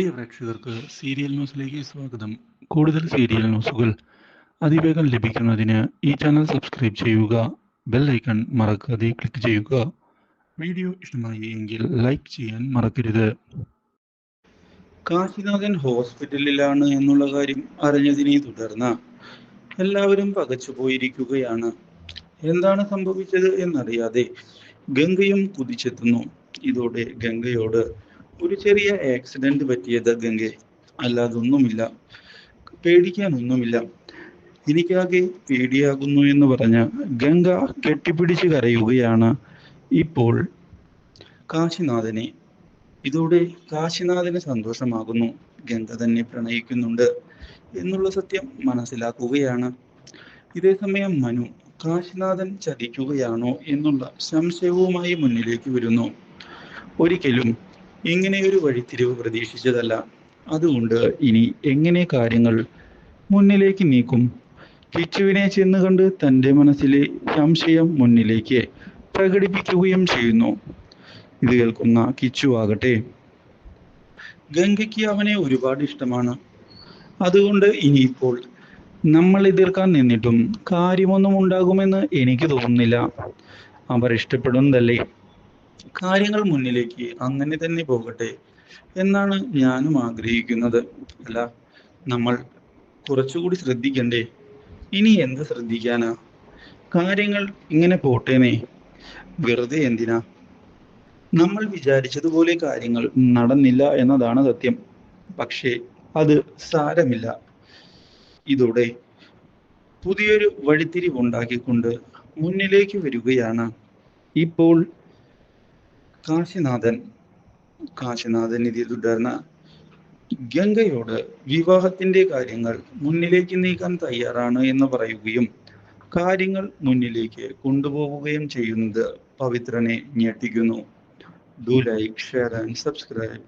പ്രിയ പ്രേക്ഷകർക്ക് സീരിയൽ ന്യൂസിലേക്ക് സ്വാഗതം. കൂടുതൽ സീരിയൽ ന്യൂസുകൾ അതിവേഗം ലഭിക്കുന്നതിന് ഈ ചാനൽ സബ്സ്ക്രൈബ് ചെയ്യുക ബെൽ ഐക്കൺ മറക്കാതെ ക്ലിക്ക് ചെയ്യുക. വീഡിയോ ഇഷ്ടമായി എങ്കിൽ ലൈക്ക് ചെയ്യാൻ മറക്കരുത്. കാശിനാഥൻ ഹോസ്പിറ്റലിലാണ് എന്നുള്ള കാര്യം അറിഞ്ഞതിനെ തുടർന്ന് എല്ലാവരും പകച്ചുപോയിരിക്കുകയാണ് എന്താണ് സംഭവിച്ചത് എന്നറിയാതെ ഗംഗയും കുതിച്ചെത്തുന്നു. ഇതോടെ ഗംഗയോട് ഒരു ചെറിയ ആക്സിഡന്റ് പറ്റിയത് ഗംഗ. അല്ലാതൊന്നുമില്ല പേടിക്കാനൊന്നുമില്ല. എനിക്കാകെ പേടിയാകുന്നു എന്ന് പറഞ്ഞ ഗംഗ കെട്ടിപ്പിടിച്ച് കരയുകയാണ് ഇപ്പോൾ കാശിനാഥനെ. ഇതോടെ കാശിനാഥന് സന്തോഷമാകുന്നു. ഗംഗ തന്നെ പ്രണയിക്കുന്നുണ്ട് എന്നുള്ള സത്യം മനസ്സിലാക്കുകയാണ്. ഇതേസമയം മനു കാശിനാഥൻ ചതിക്കുകയാണോ എന്നുള്ള സംശയവുമായി മുന്നിലേക്ക് വരുന്നു. ഒരിക്കലും ഇങ്ങനെയൊരു വഴിത്തിരിവ് പ്രതീക്ഷിച്ചതല്ല. അതുകൊണ്ട് ഇനി എങ്ങനെ കാര്യങ്ങൾ മുന്നിലേക്ക് നീക്കും? കിച്ചുവിനെ ചെന്ന് കണ്ട് തന്റെ മനസ്സിലെ സംശയം മുന്നിലേക്ക് പ്രകടിപ്പിക്കുകയും ചെയ്യുന്നു. ഇത് കേൾക്കുന്ന കിച്ചു ആകട്ടെ. ഗംഗയ്ക്ക് അവനെ ഒരുപാട് ഇഷ്ടമാണ്. അതുകൊണ്ട് ഇനിയിപ്പോൾ നമ്മൾ എതിർക്കാൻ നിന്നിട്ടും കാര്യമൊന്നും ഉണ്ടാകുമെന്ന് എനിക്ക് തോന്നുന്നില്ല. അവർ ഇഷ്ടപ്പെടുന്നതല്ലേ? കാര്യങ്ങൾ മുന്നിലേക്ക് അങ്ങനെ തന്നെ പോകട്ടെ എന്നാണ് ഞാനും ആഗ്രഹിക്കുന്നത്. അല്ല നമ്മൾ കുറച്ചുകൂടി ശ്രദ്ധിക്കണ്ടേ? ഇനി എന്ത് ശ്രദ്ധിക്കാനാ? കാര്യങ്ങൾ ഇങ്ങനെ പോട്ടേനെ. വെറുതെ എന്തിനാ? നമ്മൾ വിചാരിച്ചതുപോലെ കാര്യങ്ങൾ നടന്നില്ല എന്നതാണ് സത്യം. പക്ഷേ അത് സാരമില്ല. ഇതോടെ പുതിയൊരു വഴിത്തിരിവുണ്ടാക്കിക്കൊണ്ട് മുന്നിലേക്ക് വരികയാണ് ഇപ്പോൾ കാശിനാഥൻ കാശിനാഥൻ ഇതേ തുടർന്ന് ഗംഗയോട് വിവാഹത്തിന്റെ കാര്യങ്ങൾ മുന്നിലേക്ക് നീക്കാൻ തയ്യാറാണ് എന്ന് പറയുകയും കാര്യങ്ങൾ മുന്നിലേക്ക് കൊണ്ടുപോവുകയും ചെയ്യുന്നത് പവിത്രനെ ഞെട്ടിക്കുന്നു. Do like share and subscribe